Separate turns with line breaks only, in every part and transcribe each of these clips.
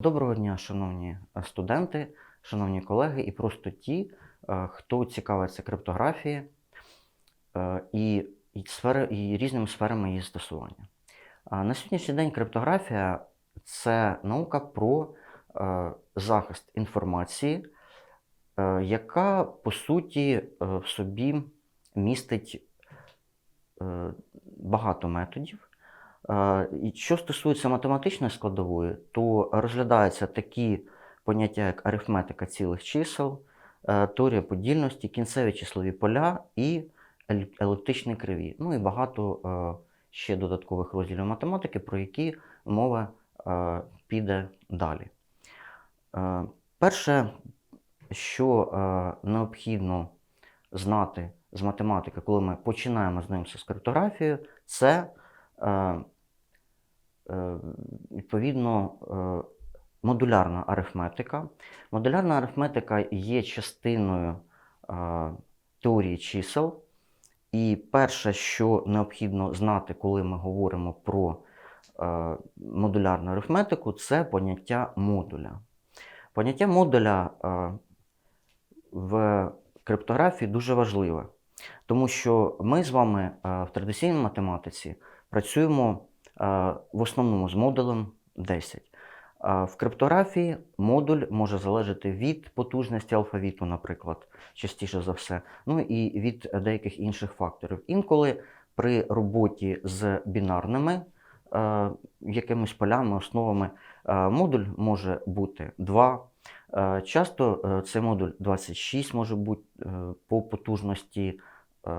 Доброго дня, шановні е, студенти, шановні колеги, і просто ті, е, хто цікавиться криптографією е, і, і, сфери, і різними сферами її застосування. На сьогоднішній день криптографія це наука про захист інформації, яка по суті в собі містить багато методів. Е, І що стосується математичної складової, то розглядаються такі поняття, як арифметика цілих чисел, е, теорія подільності, кінцеві числові поля і ел- еліптичні криві. Ну і багато е, ще додаткових розділів математики, про які мова піде далі. Перше, що необхідно знати з математики, коли ми починаємо знайомитися з криптографією, це відповідно е, модулярна арифметика. Модулярна арифметика є частиною е, теорії чисел. І перше, що необхідно знати, коли ми говоримо про е, модулярну арифметику, це поняття модуля. Поняття модуля е, в криптографії дуже важливе, тому що ми з вами е, в традиційній математиці працюємо е, в основному з модулем 10. В криптографії модуль може залежати від потужності алфавіту, наприклад, частіше за все, ну і від деяких інших факторів. Інколи при роботі з бінарними е, якимись полями, основами, е, модуль може бути 2. Е, часто е, цей модуль 26 може бути е, по потужності е,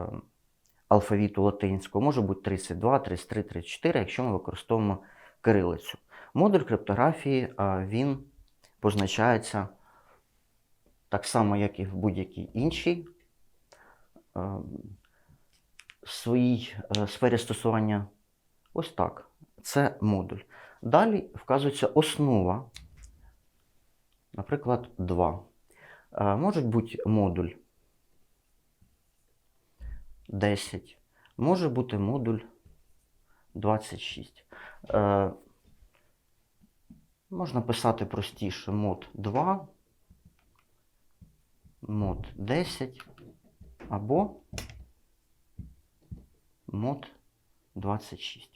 алфавіту латинського, може бути 32, 33, 34, якщо ми використовуємо кирилицю. Модуль криптографії він позначається так само, як і в будь-якій іншій своїй е, сфері стосування. Ось так. Це модуль. Далі вказується основа, наприклад, 2. Е, Може бути модуль 10, може бути модуль 26. Е, Можна писати простіше мод 2, мод 10 або мод 26.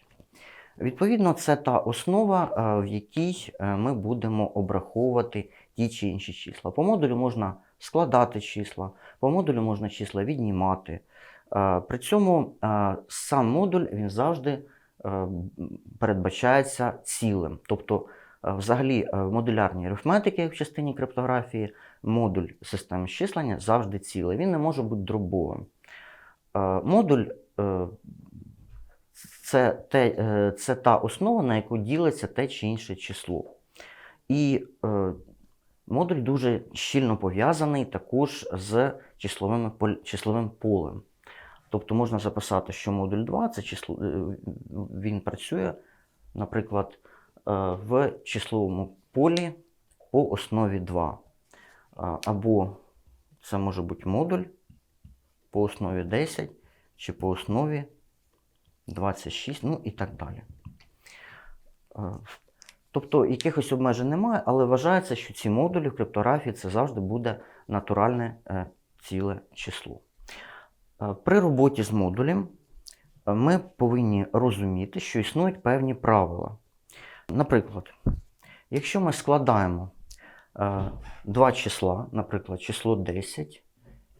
Відповідно, це та основа, е, в якій е, ми будемо обраховувати ті чи інші числа. По модулю можна складати числа, по модулю можна числа віднімати. При цьому сам модуль він завжди е, передбачається цілим. Тобто, е, взагалі, е, в модулярній арифметики, в частині криптографії, модуль системи числення завжди цілий. Він не може бути дробовим. Модуль це, те, це та основа, на яку ділиться те чи інше число. І модуль дуже щільно пов'язаний також з числовим полем. Тобто можна записати, що модуль 2 це число, е, він працює, наприклад, е, в числовому полі по основі 2. Або це може бути модуль по основі 10 чи по основі 26, ну і так далі. Е, Тобто якихось обмежень немає, але вважається, що ці модулі в криптографії це завжди буде натуральне е, ціле число. Е, При роботі з модулем е, ми повинні розуміти, що існують певні правила. Наприклад, якщо ми складаємо е, два числа, наприклад, число 10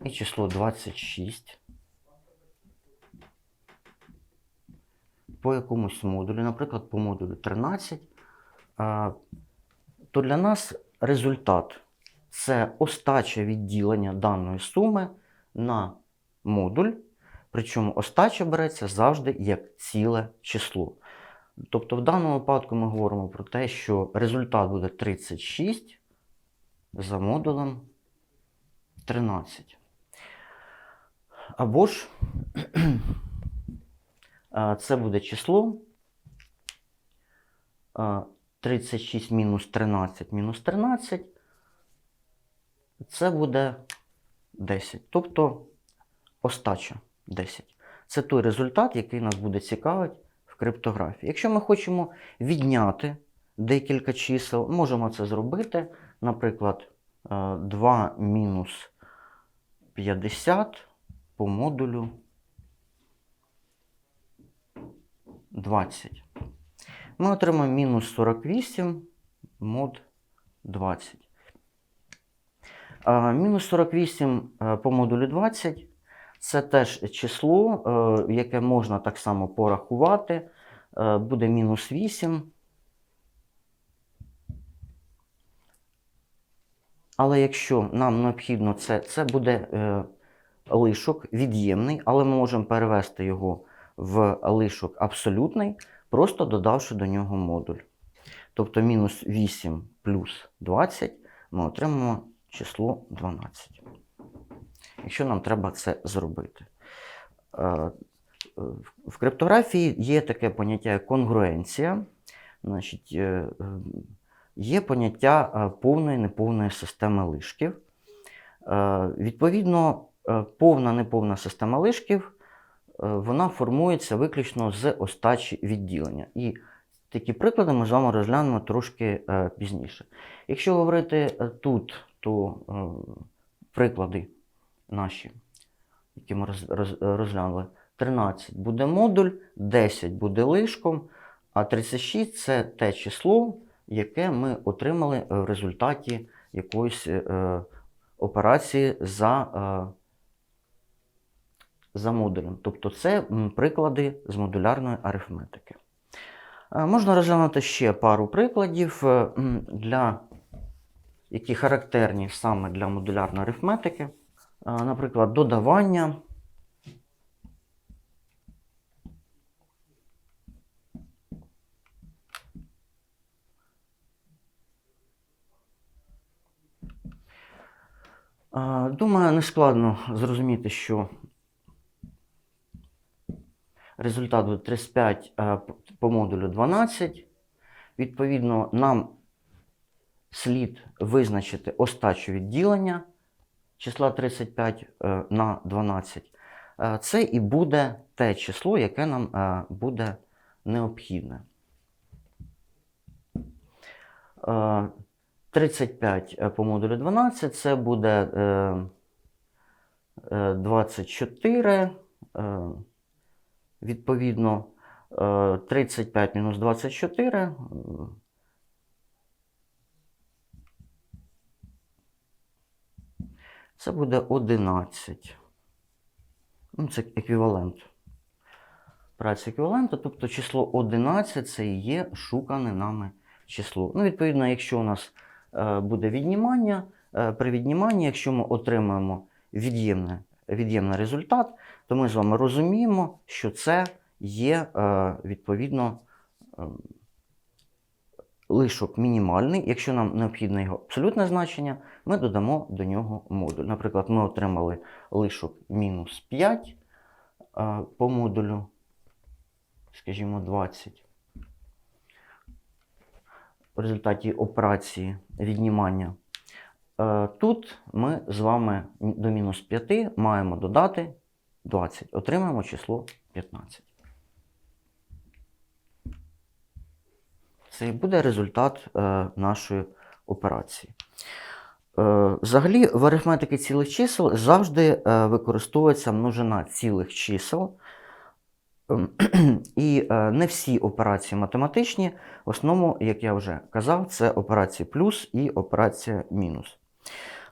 і число 26 по якомусь модулю, наприклад, по модулю 13, е, то для нас результат це остача відділення даної суми на модуль, причому остача береться завжди як ціле число. Тобто, в даному випадку ми говоримо про те, що результат буде 36 за модулем 13. Або ж це буде число е, 36 мінус 13 мінус 13. Це буде 10. Тобто остача 10. Це той результат, який нас буде цікавити в криптографії. Якщо ми хочемо відняти декілька чисел. Можемо це зробити. Наприклад, е, 2 мінус 50 по модулю 20. Ми отримаємо мінус 48 мод 20. Мінус 48 е, по модулю 20 це теж число, е, яке можна так само порахувати. Е, Буде мінус 8. Але якщо нам необхідно це, це буде е, лишок від'ємний, але ми можемо перевести його в лишок абсолютний, просто додавши до нього модуль. Тобто мінус 8 плюс 20 ми отримаємо число 12. Якщо нам треба це зробити. Е, В криптографії є таке поняття як конгруенція. Значить, е, е, є поняття повної неповної системи лишків. Відповідно, повна неповна система лишків вона формується виключно з остачі відділення. І такі приклади ми з вами розглянемо трошки пізніше. Якщо говорити тут, то приклади наші, які ми роз, роз, розглянули, 13 буде модуль, 10 буде лишком, а 36 це те число, яке ми отримали в результаті якоїсь е, операції за, е, за модулем. Тобто це приклади з модулярної арифметики. Е, Можна розглянути ще пару прикладів, е, для, які характерні саме для модулярної арифметики. Наприклад, додавання. Думаю, не складно зрозуміти, що результат буде 35 е, по модулю 12. Відповідно, нам слід визначити остачу відділення числа 35 е, на 12. Е, Це і буде те число, яке нам е, буде необхідне. Е, 35 е, по модулю 12 це буде е, е, 24. е, Відповідно, е, 35 мінус 24. Це буде 11. Ну, це еквівалент. Праця еквіваленту, тобто число 11 це і є шукане нами число. Ну, відповідно, якщо у нас е, буде віднімання, е, при відніманні, якщо ми отримаємо від'ємне, від'ємний результат, то ми з вами розуміємо, що це є е, відповідно е, лишок мінімальний. Якщо нам необхідне його абсолютне значення, ми додамо до нього модуль. Наприклад, ми отримали лишок мінус 5 е, по модулю, скажімо, 20. В результаті операції віднімання. Е, Тут ми з вами до мінус 5 маємо додати 20. Отримаємо число 15. Це і буде результат е, нашої операції. Е, взагалі, в арифметиці цілих чисел завжди е, використовується множина цілих чисел. Ем, І е, не всі операції математичні. В основному, як я вже казав, це операції плюс і операція мінус.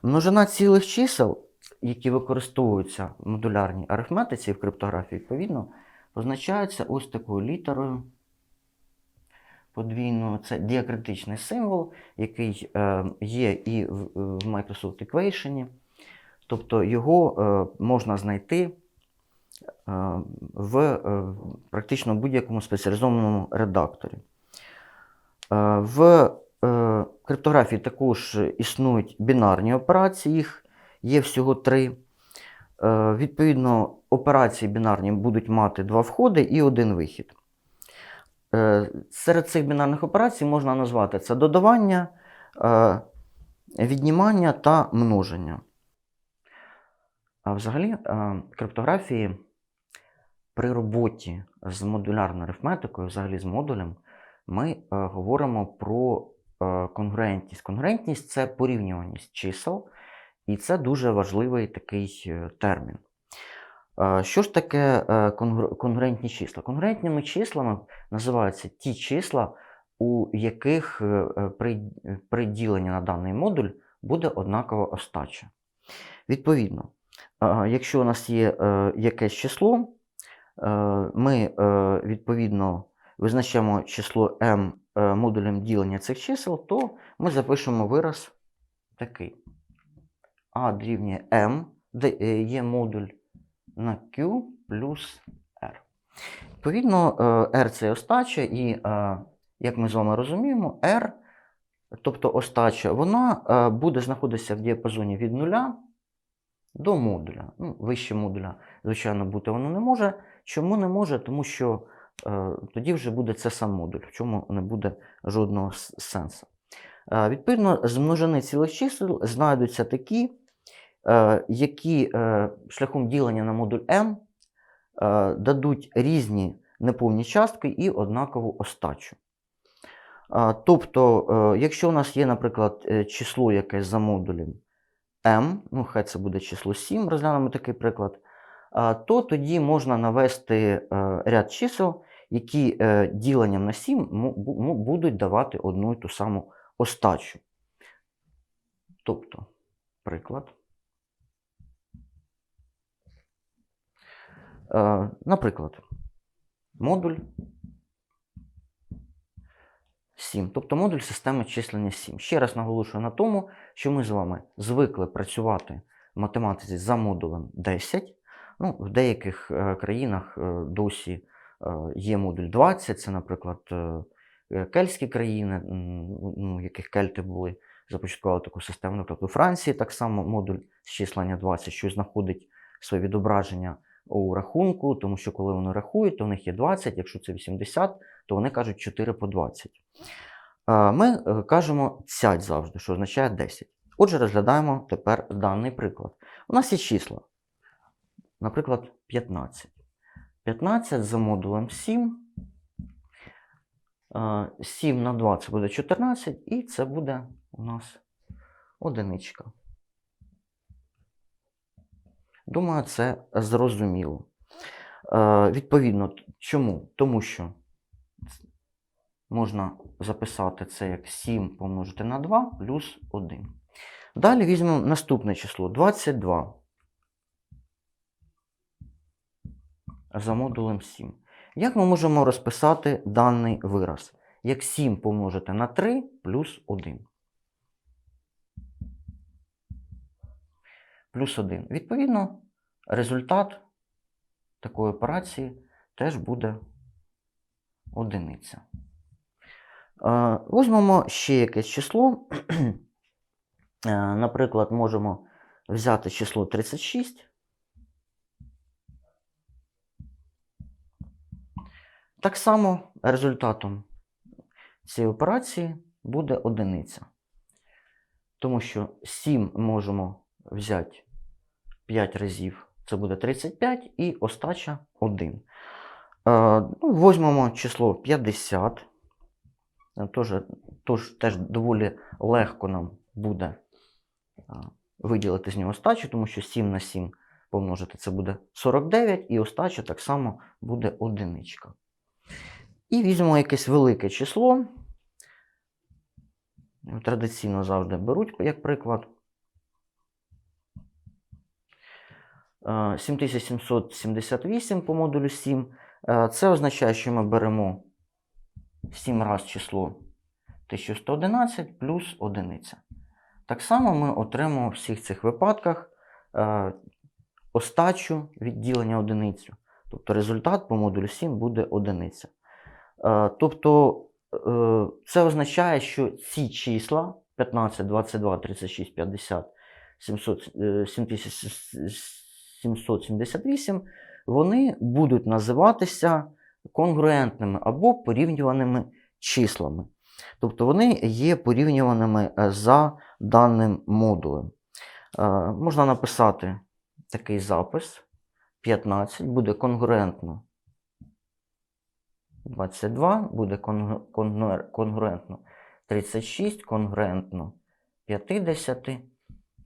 Множина цілих чисел, які використовуються в модулярній арифметиці і в криптографії, відповідно, позначаються ось такою літерою подвійною. Це діакритичний символ, який е, є і в, в Microsoft Equation. Тобто його е, можна знайти е, в е, практично будь-якому спеціалізованому редакторі. Е, В е, криптографії також існують бінарні операції, їх є всього три. Е, Відповідно, операції бінарні будуть мати два входи і один вихід. Е, Серед цих бінарних операцій можна назвати це додавання, е, віднімання та множення. А взагалі, е, криптографії при роботі з модулярною арифметикою, взагалі з модулем, ми говоримо про конгруентність. Конгруентність це порівнюваність чисел, і це дуже важливий такий термін. Що ж таке е, конгруентні числа? Конгруентними числами називаються ті числа, у яких е, е, при, при діленні на даний модуль буде однакова остача. Відповідно, якщо у нас є якесь число, ми відповідно визначаємо число m модулем ділення цих чисел, то ми запишемо вираз такий. А дорівнює m, де є модуль на Q плюс R. Відповідно, е, R це остача, і, е, як ми з вами розуміємо, R, тобто остача, вона е, буде знаходитися в діапазоні від 0 до модуля. Ну, вище модуля, звичайно, бути воно не може. Чому не може? Тому що тоді вже буде це сам модуль, в чому не буде жодного сенсу. Відповідно, з множини цілих чисел знайдуться такі, які е, шляхом ділення на модуль m е, дадуть різні неповні частки і однакову остачу. Е, Тобто, е, якщо у нас є, наприклад, е, число якесь за модулем m, ну хай це буде число 7, розглянемо такий приклад, то тоді можна навести е, ряд чисел, які е, діленням на 7 му- бу- му- будуть давати одну і ту саму остачу. Тобто, приклад. Наприклад, модуль 7, тобто модуль системи числення 7. Ще раз наголошую на тому, що ми з вами звикли працювати в математиці за модулем 10. Ну, в деяких е, країнах е, досі е, є модуль 20, це, наприклад, е, е, кельтські країни, м, ну, яких кельти були, започаткували таку систему. Наприклад, у Франції так само модуль з числення 20, що знаходить своє відображення у рахунку, тому що коли вони рахують, то в них є 20, якщо це 80, то вони кажуть 4 по 20. Е, Ми е, кажемо цять завжди, що означає 10. Отже, розглядаємо тепер даний приклад. У нас є числа, наприклад, 15. 15 за модулем 7. Е, 7 на 2 це буде 14, і це буде у нас одиничка. Думаю, це зрозуміло. Е, Відповідно, чому? Тому що можна записати це як 7 помножити на 2 плюс 1. Далі візьмемо наступне число 22 за модулем 7. Як ми можемо розписати даний вираз? Як 7 помножити на 3 плюс 1. Плюс 1. Відповідно, результат такої операції теж буде одиниця. Е, Візьмемо ще якесь число. Е, Наприклад, можемо взяти число 36. Так само результатом цієї операції буде одиниця. Тому що 7 можемо взяти 5 разів, це буде 35, і остача 1. Е, ну, Возьмемо число 50. Е, Тож, тож теж доволі легко нам буде виділити з нього остачу, тому що 7 на 7 помножити це буде 49, і остача так само буде одиничка. І візьмемо якесь велике число. Традиційно завжди беруть як приклад. Е, 7778 по модулю 7. Е, це означає, що ми беремо 7 раз число 1111 плюс 1. Так само ми отримуємо в всіх цих випадках е, остачу відділення одиницю. Тобто результат по модулю 7 буде одиниця. Тобто це означає, що ці числа 15, 22, 36, 50, 700, 7700. 778, вони будуть називатися конгруентними або порівнюваними числами. Тобто вони є порівнюваними е, за даним модулем. Е, можна написати такий запис: 15 буде конгруентно. 22 буде конгруентно 36, конгруентно 50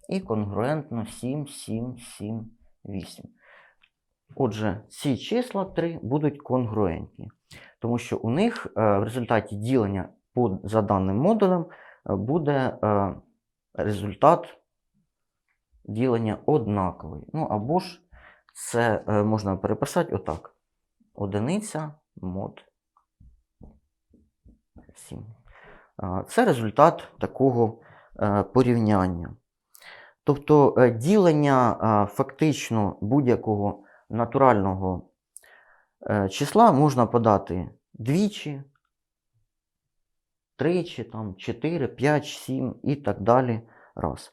і конгруентно 7, 7, 7, 8. Отже, ці числа 3 будуть конгруентні, тому що у них е, в результаті ділення за даним модулем е, буде е, результат ділення однаковий. Ну або ж це можна переписати отак. Одиниця мод 7. Це результат такого порівняння. Тобто е, ділення е, фактично будь-якого натурального е, числа можна подати двічі, тричі, там, 4, 5, 7 і так далі. Раз.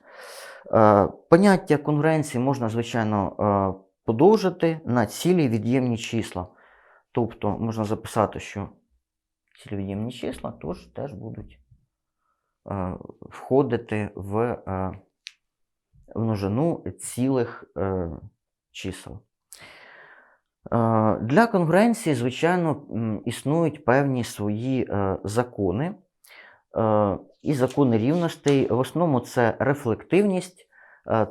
Поняття конгруенції можна, звичайно, подовжити на цілі від'ємні числа. Тобто можна записати, що цілі від'ємні числа теж будуть входити в множину цілих е, чисел. Е, Для конгруенції, звичайно, існують певні свої е, закони. Е, І закони рівностей. В основному це рефлективність,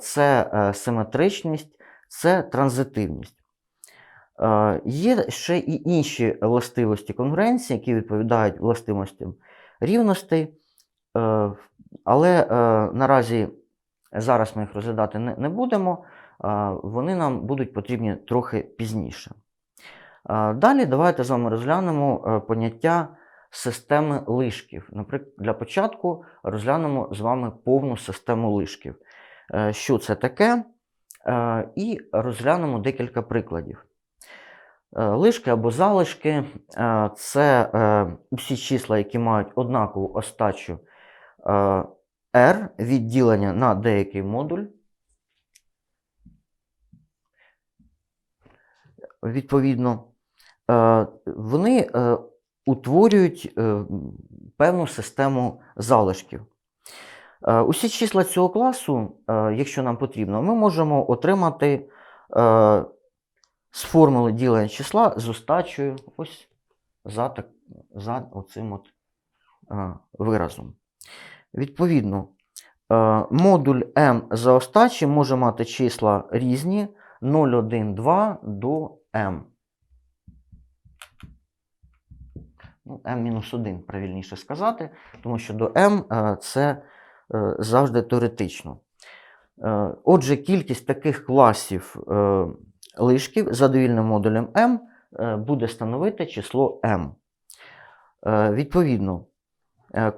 це симетричність, це транзитивність. Є ще і інші властивості конгруенції, які відповідають властивостям рівностей. Але наразі зараз ми їх розглядати не, будемо, вони нам будуть потрібні трохи пізніше. Далі давайте з вами розглянемо е, поняття системи лишків. Наприклад, для початку розглянемо з вами повну систему лишків. Е, Що це таке? Е, І розглянемо декілька прикладів. Лишки або залишки це усі числа, які мають однакову остачу r відділення на деякий модуль. Відповідно, е, вони е, утворюють е, певну систему залишків. Усі числа цього класу, якщо нам потрібно, ми можемо отримати з формули ділення числа з остачею ось за, так, за оцим от виразом. Відповідно, е, модуль m за остачі може мати числа різні 0, 1, 2 до m. Ну, m-1 правильніше сказати, тому що до m е, це е, завжди теоретично. Отже, кількість таких класів лишків за довільним модулем m буде становити число m. Відповідно,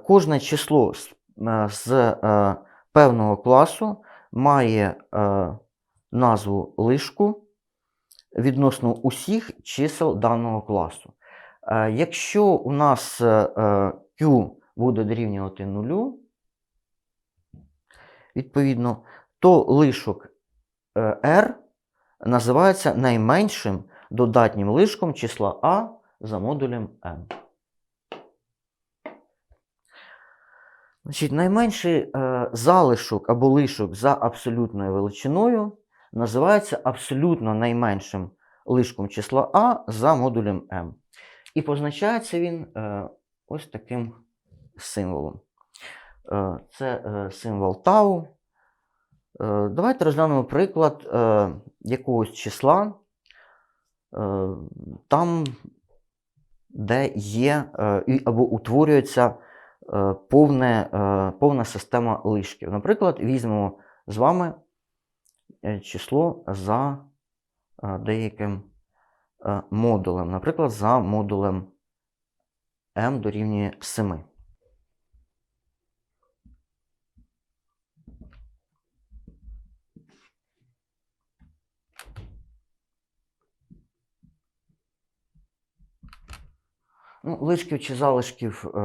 кожне число з, з е, певного класу має е, назву лишку відносно усіх чисел даного класу. Е, Якщо у нас е, е, Q буде дорівнювати нулю, відповідно, то лишок е, R називається найменшим додатнім лишком числа А за модулем m. Значить, найменший е, залишок або лишок за абсолютною величиною називається абсолютно найменшим лишком числа А за модулем m. І позначається він е, ось таким символом. Е, це е, символ тау. Е, давайте розглянемо приклад е, якогось числа, е, там, де є е, або утворюється повне, е, повна система лишків. Наприклад, візьмемо з вами е, число за е, деяким е, модулем. Наприклад, за модулем m дорівнює 7. Ну, лишків чи залишків е, е,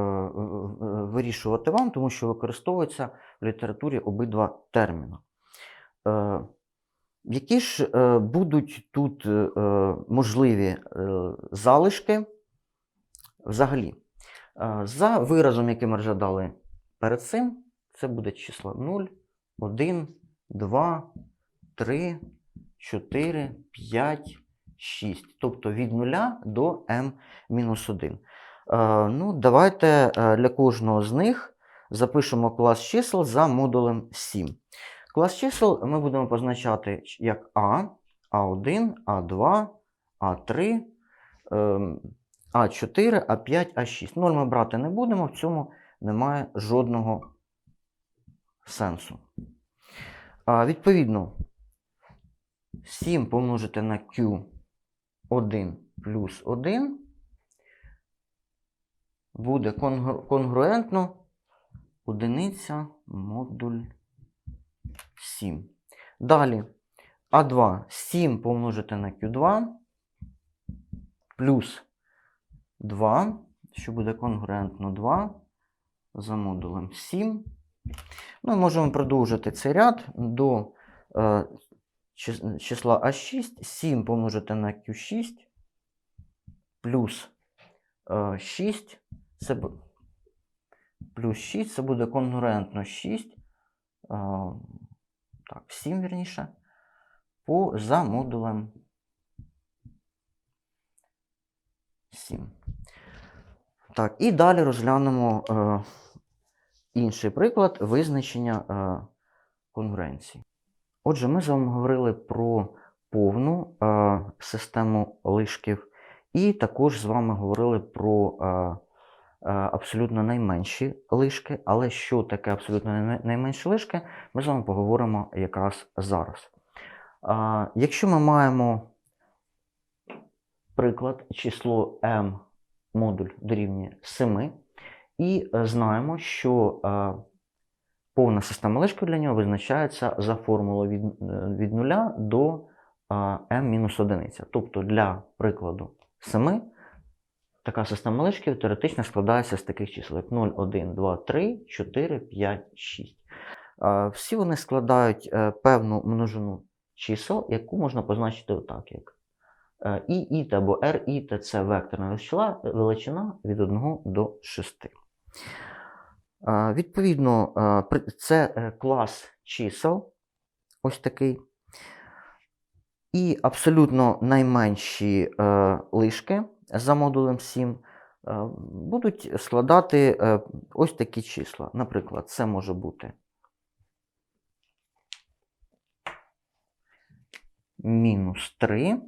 вирішувати вам, тому що використовуються в літературі обидва терміни. Е, які ж е, будуть тут е, е, можливі е, залишки взагалі? Е, за виразом, який ми розглядали перед цим, це буде число 0, 1, 2, 3, 4, 5, 6. Тобто від 0 до m-1. Е, Ну, давайте е, для кожного з них запишемо клас чисел за модулем 7. Клас чисел ми будемо позначати як А, А1, А2, А3, ем, А4, А5, А6. Норми брати не будемо, в цьому немає жодного сенсу. Відповідно, 7 помножити на Q1 плюс 1 буде конгру- конгруентно одиниця модуль 7. Далі А2 7 помножити на Q2 плюс 2, що буде конгруентно 2 за модулем 7. Ми можемо продовжити цей ряд до е, числа А6, 7 помножити на Q6 плюс е, 6, це бу- плюс 6, це буде конгруентно 6, е, так, 7 вірніше, по, за модулем 7. Так, і далі розглянемо е, інший приклад визначення е, конгруенції. Отже, ми з вами говорили про повну е, систему лишків, і також з вами говорили про е, е, абсолютно найменші лишки. Але що таке абсолютно найменші лишки, ми з вами поговоримо якраз зараз. Е, якщо ми маємо приклад число m модуль дорівнює 7, і е, знаємо, що е, повна система лишків для нього визначається за формулою від, е, від 0 до е, m-1. Тобто для прикладу 7 така система лишків теоретично складається з таких чисел, як 0, 1, 2, 3, 4, 5, 6. Е, Всі вони складають е, певну множину чисел, яку можна позначити отак, як е, і, іт або іт – це векторна величина від 1 до 6. Відповідно, це е, клас чисел, ось такий. І абсолютно найменші е, лишки за модулем 7 е, будуть складати ось такі числа. Наприклад, це може бути мінус 3.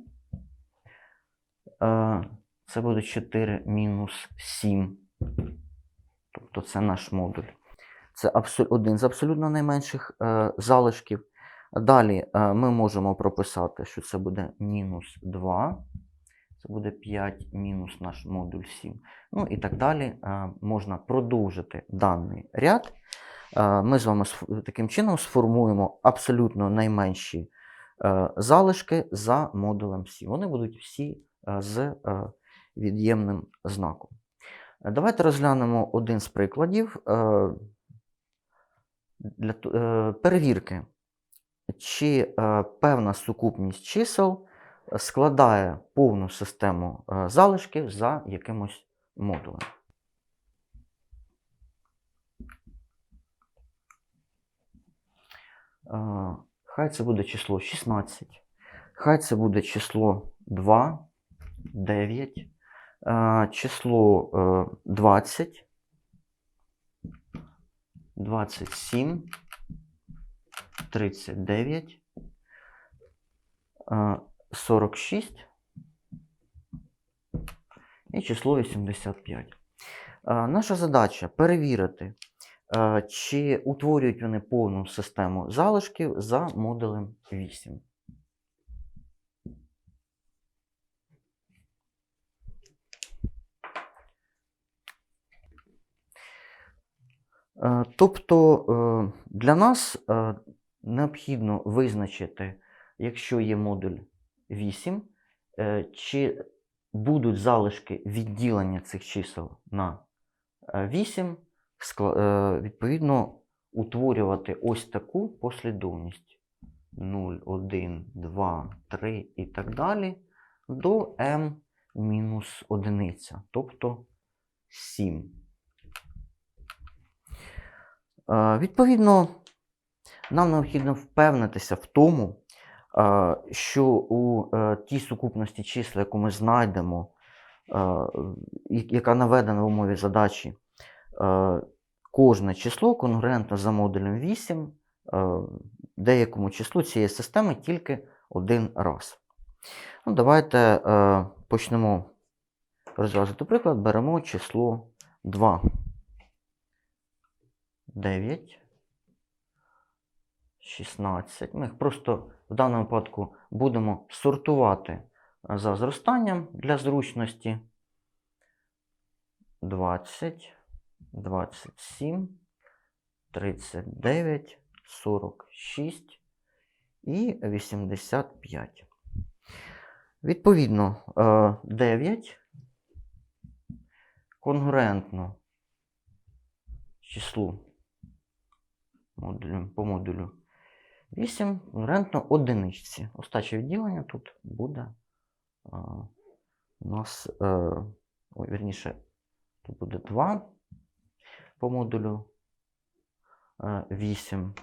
Е, Це буде 4 мінус 7. Тобто це наш модуль. Це один з абсолютно найменших е, залишків. Далі е, ми можемо прописати, що це буде мінус 2. Це буде 5 мінус наш модуль 7. Ну і так далі. Е, можна продовжити даний ряд. Е, ми з вами таким чином сформуємо абсолютно найменші е, залишки за модулем 7. Вони будуть всі е, з е, від'ємним знаком. Давайте розглянемо один з прикладів е, для е, перевірки, чи е, певна сукупність чисел складає повну систему залишків за якимось модулем. Хай це буде число 16, хай це буде число 2, 9, е, число е, 20, 27, 39, е, 46 і число 85. Е, Наша задача перевірити, чи утворюють вони повну систему залишків за модулем 8. Тобто е, для нас е, необхідно визначити, якщо є модуль 8, е, чи будуть залишки відділення цих чисел на е, 8, е, відповідно утворювати ось таку послідовність 0, 1, 2, 3 і так далі до m мінус 1, тобто 7. Е, Відповідно, нам необхідно впевнитися в тому, е, що у е, тій сукупності чисел, яку ми знайдемо, яка наведена в умові задачі, кожне число конгруентно за модулем 8 е, деякому числу цієї системи тільки один раз. Ну, давайте почнемо розв'язувати приклад. Беремо число 2. 9. 16. Ми їх просто в даному випадку будемо сортувати е, за зростанням для зручності. 20, 27, 39, 46 і 85. Відповідно, е, 9 конгруентно числу модулю, по модулю 8 конгруентно одиничці. Остаче відділення тут буде е, у нас, е, ой, вірніше, тут буде 2 по модулю е, 8,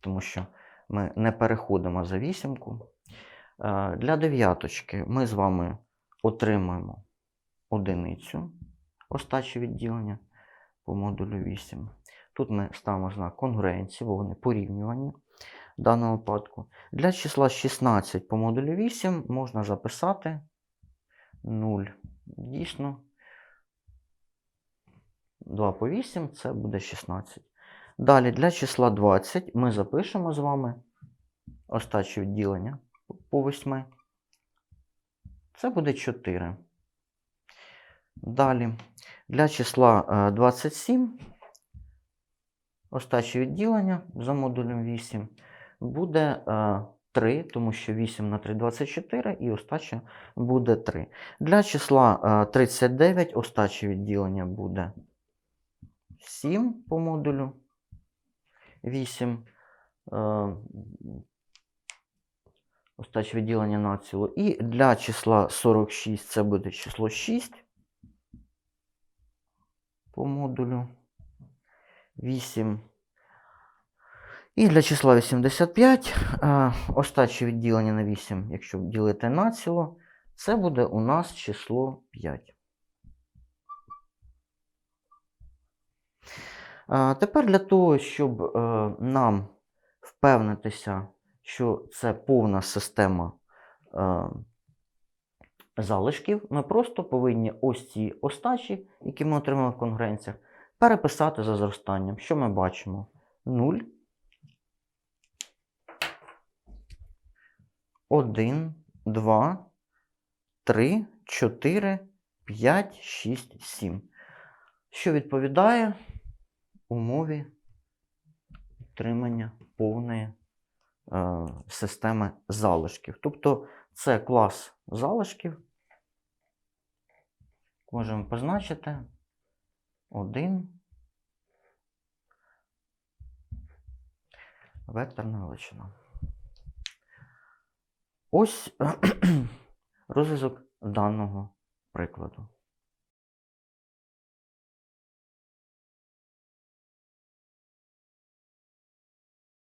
тому що ми не переходимо за вісімку. Е, Для дев'яточки ми з вами отримаємо одиницю остачі відділення по модулю 8. Тут ми ставимо знак конгруенції, бо вони порівнювані в даному випадку. Для числа 16 по модулю 8 можна записати 0. Дійсно, 2 по 8 це буде 16. Далі для числа 20 ми запишемо з вами остачі відділення по 8. Це буде 4. Далі для числа е, 27 остачі відділення за модулем 8 буде е, 3, тому що 8 на 3 24 і остача буде 3. Для числа е, 39 остачі відділення буде 7 по модулю 8. Е, Остаче відділення націло. І для числа 46 це буде число 6 по модулю 8. І для числа 85 е, остаче відділення на 8, якщо ділити націло, це буде у нас число 5. Е, Тепер для того, щоб е, нам впевнитися, що це повна система е, залишків, ми просто повинні ось ці остачі, які ми отримали в конгруенціях, переписати за зростанням. Що ми бачимо? 0, 1, 2, 3, 4, 5, 6, 7. Що відповідає умові отримання повної е, системи залишків. Тобто це клас залишків. Можемо позначити 1 векторна величина. Ось розв'язок даного прикладу.